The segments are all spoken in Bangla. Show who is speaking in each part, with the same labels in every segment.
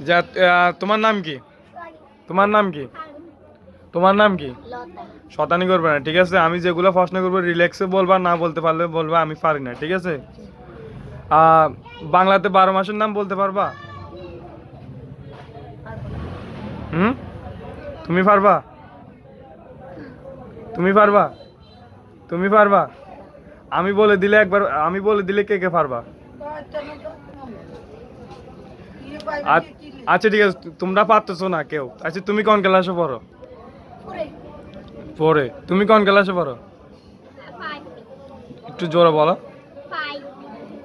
Speaker 1: যা তোমার নাম কি? তোমার নাম কি? তোমার নাম কি? শতানি করবে না, ঠিক আছে? আমি যেগুলো প্রশ্ন করব রিল্যাক্সে বলবা, না বলতে পারলে বলবা, আমি পারি না, ঠিক আছে? বাংলাতে বারো মাসের নাম বলতে পারবা? হুম? তুমি পারবা? তুমি পারবা? তুমি পারবা? আমি বলে দিলে একবার, আমি বলে দিলে কে কে পারবা? আ- আচ্ছা ঠিক আছে তোমরা পারতেছো না কেউ। আচ্ছা তুমি কোন ক্লাসে পড়ো?
Speaker 2: পুরে
Speaker 1: পড়ে। তুমি কোন ক্লাসে পড়ো? একটু জোরে বলো।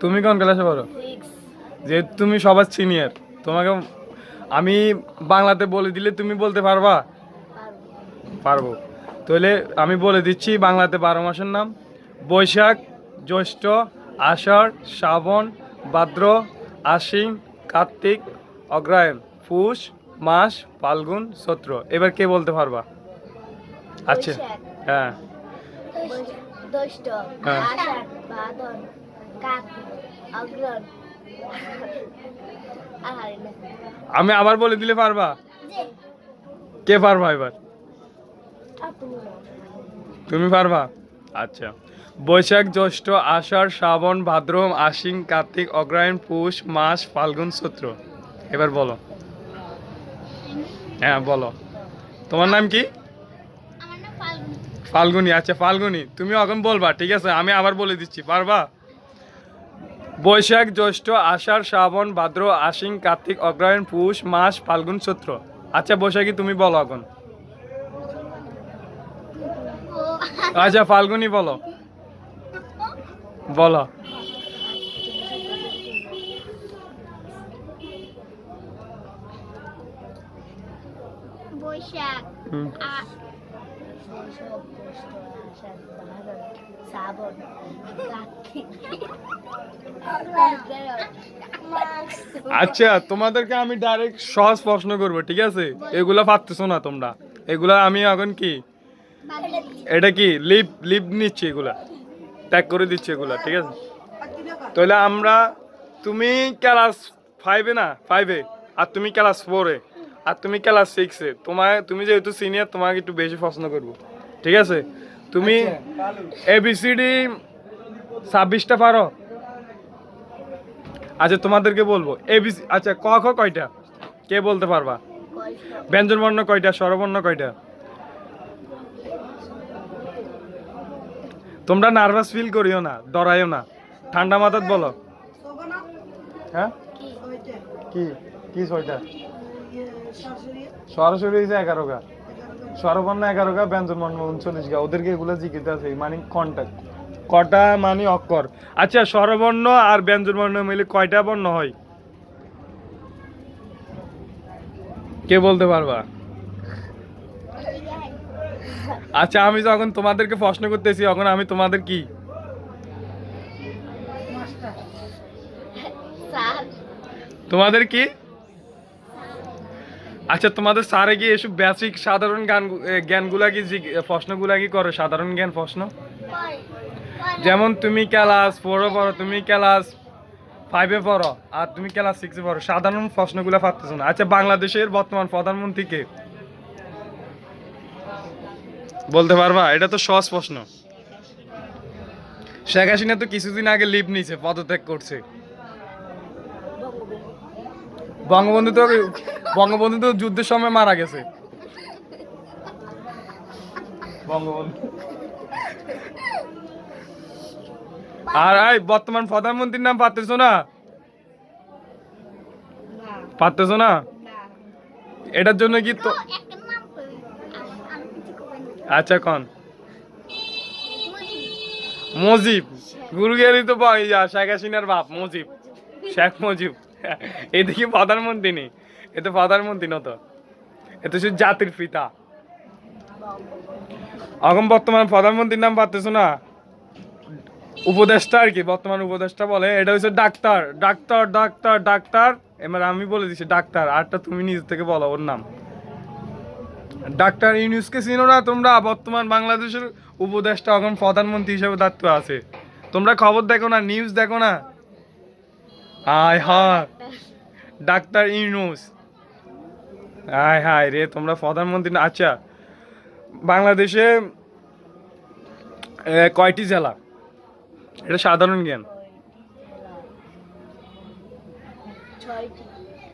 Speaker 1: তুমি কোন ক্লাসে পড়ো? যে তুমি সবার সিনিয়র তোমাকে আমি বাংলাতে বলে দিলে তুমি বলতে পারবা। পারব। তাহলে আমি বলে দিচ্ছি বাংলাতে বারো মাসের নাম। বৈশাখ জ্যৈষ্ঠ আষাঢ় শ্রাবণ ভাদ্র আশ্বিন কার্তিক অগ্রায়ণ পুষ মাস ফাল্গুন চৈত্র এবার কে বলতে পারবা? আচ্ছা। হ্যাঁ। হ্যাঁ। আমি আবার বলে দিলে পারবা? কে পারবা এবার? তুমি পারবা? আচ্ছা। বৈশাখ জ্যৈষ্ঠ আষাঢ় শ্রাবণ ভাদ্র আশ্বিন কার্তিক অগ্রায়ণ পুষ মাস ফাল্গুন চৈত্র এবার বলো। হ্যাঁ বলো। তোমার নাম কি?
Speaker 2: ফাল্গুন।
Speaker 1: আচ্ছা ফাল্গুনি। তুমি এখন বলবা ঠিক আছে? আমি আবার বলে দিচ্ছি পারবা? বৈশাখ জ্যৈষ্ঠ আষাঢ় শ্রাবণ ভাদ্র আশ্বিন কার্তিক অগ্রায়ণ পুষ মাস ফাল্গুন চৈত্র আচ্ছা বৈশাখী তুমি বলো এখন। আচ্ছা ফাল্গুনি বলো। বলো।
Speaker 2: বৈশাখ শ্রাবণ
Speaker 1: আচ্ছা তোমাদেরকে আমি ডাইরেক্ট সহজ প্রশ্ন করব ঠিক আছে? এগুলা পারতেছো না তোমরা। এগুলা আমি এখন কি? এটা কি? লিপ লিপ নিচ্ছি এগুলা। ত্যাগ করে দিচ্ছি এগুলা ঠিক আছে? তাহলে আমরা তুমি ক্লাস ফাইভে না? ফাইভে আর তুমি ক্লাস ফোরে আর তুমি ক্লাস সিক্সে তোমার তুমি যেহেতু সিনিয়র তোমাকে একটু বেশি প্রশ্ন করব। ঠিক আছে? তুমি এবিসিডি ছাব্বিশটা পারো। আচ্ছা তোমাদেরকে বলব। এবিসি আচ্ছা ক খ কয়টা? কে বলতে পারবা? ব্যঞ্জন বর্ণ কয়টা স্বরবর্ণ কয়টা? তোমরা নার্ভাস ফিল করিও না ডরাইও না। ঠান্ডা মাথাত বলো। হ্যাঁ? কি? কি ছয়টা? সরাসরি? হয়েছে এগারো গা। স্বরবর্ণ এগারো গা ব্যঞ্জন বর্ণ উনচল্লিশ গা। ওদেরকে এগুলো জিজ্ঞেস আছে মানে কন্ট্যাক্ট কটা মানে অক্ষর? আচ্ছা স্বরবর্ণ আর ব্যঞ্জন বর্ণ মিলে কয়টা বর্ণ হয়? কে বলতে পারবা? আচ্ছা আমি যখন তোমাদেরকে প্রশ্ন করতেছি তখন আমি তোমাদের কি? তোমাদের কি? আচ্ছা তোমাদের স্যারে কি এসব বেসিক সাধারণ গান জ্ঞানগুলা কি প্রশ্নগুলা কি করে? সাধারণ জ্ঞান প্রশ্ন? যেমন তুমি ক্লাস ফোরে পড়ো, তুমি ক্লাস ফাইভে পড়ো, আর তুমি ক্লাস সিক্সে পড়ো, সাধারণ প্রশ্নগুলো পারতেছো না। আচ্ছা বাংলাদেশের বর্তমান প্রধানমন্ত্রী কে? বলতে পারবা? এটা তো সহজ প্রশ্ন। শেখ হাসিনা তো কিছুদিন আগে লিভ নিছে, পদত্যাগ করছে। বঙ্গবন্ধু তো বঙ্গবন্ধু তো যুদ্ধের সময় মারা গেছে। বঙ্গবন্ধু। আর এই বর্তমান প্রধানমন্ত্রীর নাম পারতেছো না পারতেছো না এটার জন্য কি তো আচ্ছা কন। মজিব। গুরুগেরই তো শেখ হাসিনার বাপ, মজিব। শেখ মুজিব। এদিকে প্রধানমন্ত্রী নেই, এ তো প্রধানমন্ত্রী নত। এ তো শুধু জাতির পিতা। এখন বর্তমান প্রধানমন্ত্রীর নাম পারতেছো না? উপদেষ্টা আর কি, বর্তমান উপদেষ্টা বলে, এটা হচ্ছে ডাক্তার ডাক্তার ডাক্তার ডাক্তার, এবার আমি বলে দিচ্ছি ডাক্তার, আরটা তুমি নিজ থেকে বলো ওর নাম। ডাক্তার ইউনুসকে চিনো না তোমরা? বর্তমান বাংলাদেশের উপদেষ্টা এখন প্রধানমন্ত্রী হিসেবে দায়িত্ব আছে। তোমরা খবর দেখো না নিউজ দেখো না? আয় হায় ডাক্তার ইউনুস। হায় হায় রে তোমরা প্রধানমন্ত্রী আচ্ছা বাংলাদেশে কয়টি জেলা? এটা সাধারণ জ্ঞান।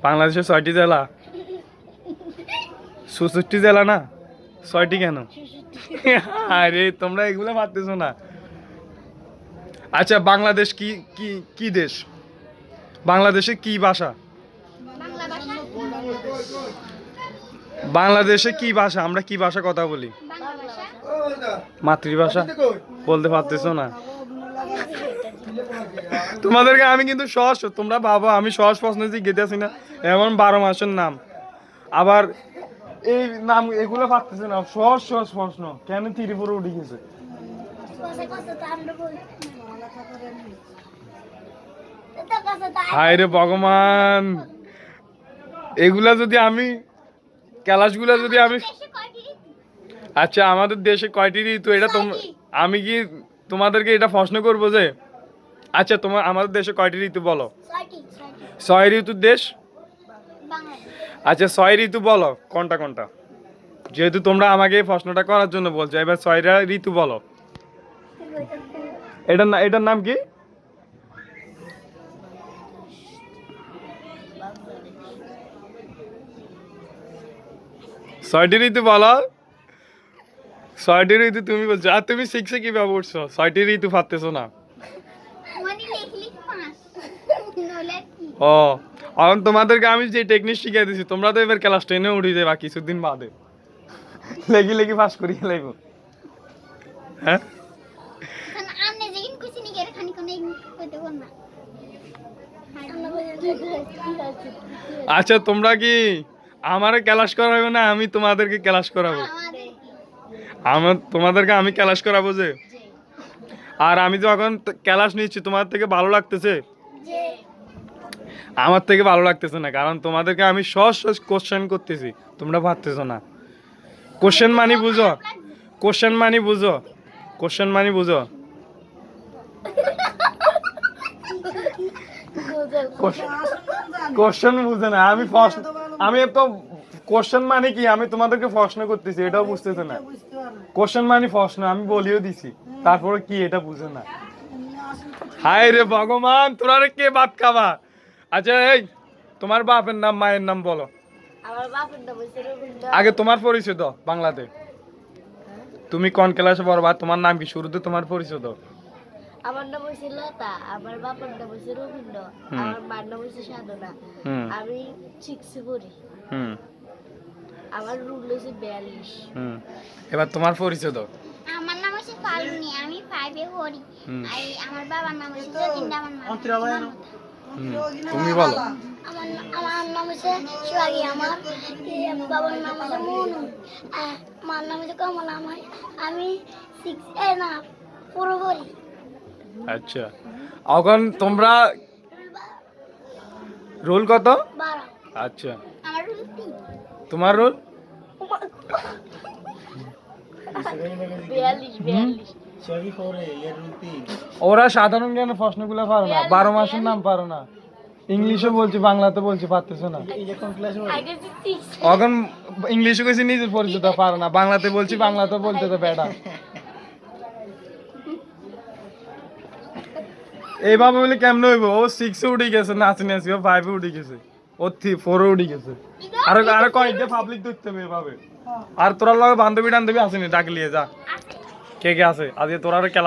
Speaker 1: বাংলাদেশে ছয়টি জেলা? চৌষট্টি জেলা না? ছয়টি কেন? আরে তোমরা এগুলো পারতেছো না। আচ্ছা বাংলাদেশ কি কি কি দেশ? বাংলাদেশে কি ভাষা? বাংলাদেশে কি ভাষা? আমরা কি ভাষা কথা বলি? মাতৃভাষা? বলতে পারতেছো না? তোমাদেরকে আমি কিন্তু সহজ, তোমরা ভাবো, আমি সহজ প্রশ্ন জিজ্ঞেস না। এমন বারো মাসের নাম। আবার এই নাম এগুলো পারতেছে না। সহজ সহজ প্রশ্ন। কেন ত্রিপুরা উঠে গেছে
Speaker 2: কসে কসে তো আমরা বলি তো কসে তো
Speaker 1: হায় রে ভগবান। এগুলা যদি আমি ক্যালাসগুলা যদি আমি? আচ্ছা আমাদের দেশে কয়টি ঋতু? এটা আমি কি তোমাদেরকে এটা প্রশ্ন করব যে আচ্ছা তোমার আমাদের দেশে কয়টি ঋতু বলো? ছয় ঋতুর দেশ? আচ্ছা ছয় ঋতু বলো। কোনটা কোনটা? যেহেতু তোমরা আমাকে এই প্রশ্নটা করার জন্য বলছো এবার ছয়টা ঋতু বলো। এটার এটার নাম কি? ছয়টি ঋতু বলো। ছয়টি ঋতু তুমি বলছো। আর তুমি শিখছে কীভাবে উঠছো? ছয়টি ঋতু পারতেছো না।
Speaker 2: মানে লিখলি পাঁচ নলে কি?
Speaker 1: ও এখন তোমাদেরকে আমি যে টেকনিক শিখিয়ে দিছি তোমরা তো এবার ক্লাস টেনে উঠে যাবা কিছুদিন বাদে। লেগি লেগি পাস করিয়ে লাগবো হ্যাঁ? আচ্ছা তোমরা কি আমারে ক্লাস করাবে না আমি তোমাদেরকে ক্লাস করাবো। আমার তোমাদেরকে আমি ক্লাস করাবো যে। আর আমি যখন ক্লাস নিচ্ছি তোমার থেকে ভালো লাগতেছে? আমার থেকে ভালো লাগতেছে না কারণ তোমাদেরকে আমি সহজ সহজ কোশ্চেন করতেছি। তোমরা পারতেছো না। কোশ্চেন মানি বুঝো। কোশ্চেন মানি বুঝো। কোশ্চেন মানি বুঝো। কোশ্চেন বুঝে না আমি প্রশ্ন আমি তো কোশ্চেন মানে কি? আমি তোমাদেরকে প্রশ্ন করতেছি এটাও বুঝতেছে না। কোশ্চেন মানে প্রশ্ন আমি বলিও দিছি। তারপরে কি এটা বুঝে না। হায় রে ভগবান তোরা রে কে ভাত খাবা? আচ্ছা এই তোমার বাপের নাম মায়ের নাম বলো।
Speaker 2: আমার বাপের নাম হইছে রবীন্দ্র
Speaker 1: আগে তোমার পরিচয় দাও বাংলাতে তুমি কোন ক্লাসে পড়বা? তোমার নাম কি? শুরুতে তোমার পরিচয় দাও
Speaker 2: আমার নাম হইছে লতা আমার বাবার নাম হইছে রবীন্দ্র আমার মার নাম হইছে সাধনা। আমি সিক্সে পড়ি
Speaker 1: হুম।
Speaker 2: আমার রুল হইছে বিয়াল্লিশ।
Speaker 1: এবার তোমার পরিচয় দাও।
Speaker 2: আমার নাম হচ্ছে ফাল্গুনি আমি ফাইভে পড়ি। আর আমার বাবার নাম হচ্ছে যতীন আমার
Speaker 1: হুম। তুমি বলো।
Speaker 2: আমার আমার নাম হচ্ছে সোহাগী আমার বাবার নাম হচ্ছে মনু মার নাম হচ্ছে কমলা আমার আমি সিক্স এ না পুরো পড়ি।
Speaker 1: আচ্ছা। এখন তোমরা রোল কত? আচ্ছা।
Speaker 2: আমার রুল তিন।
Speaker 1: তোমার রোল? ওরা সাধারণ জ্ঞান প্রশ্নগুলো পারো না। বারো মাসের নাম পারো না। ইংলিশে বলছি বাংলাতে বলছি পারতেছো না। এখন ইংলিশে কইছি নিজের পরিচয় পারো না। বাংলাতে বলছি বাংলাতে বলতে তো বেটা এইভাবে বলে কেমনে হইব? ও সিক্সে উঠে গেছে নাচি নাচি ও ফাইভে উঠে গেছে ও থ্রি ফোরে উঠে গেছে। আর আর কয়েকটা পাবলিক দেখতে হবে এভাবে। আর তোরা লগে বান্ধবী টান্ধবী আসেনি ডাকলিয়ে যা। কে কে আছে? আজকে তোরা খেলা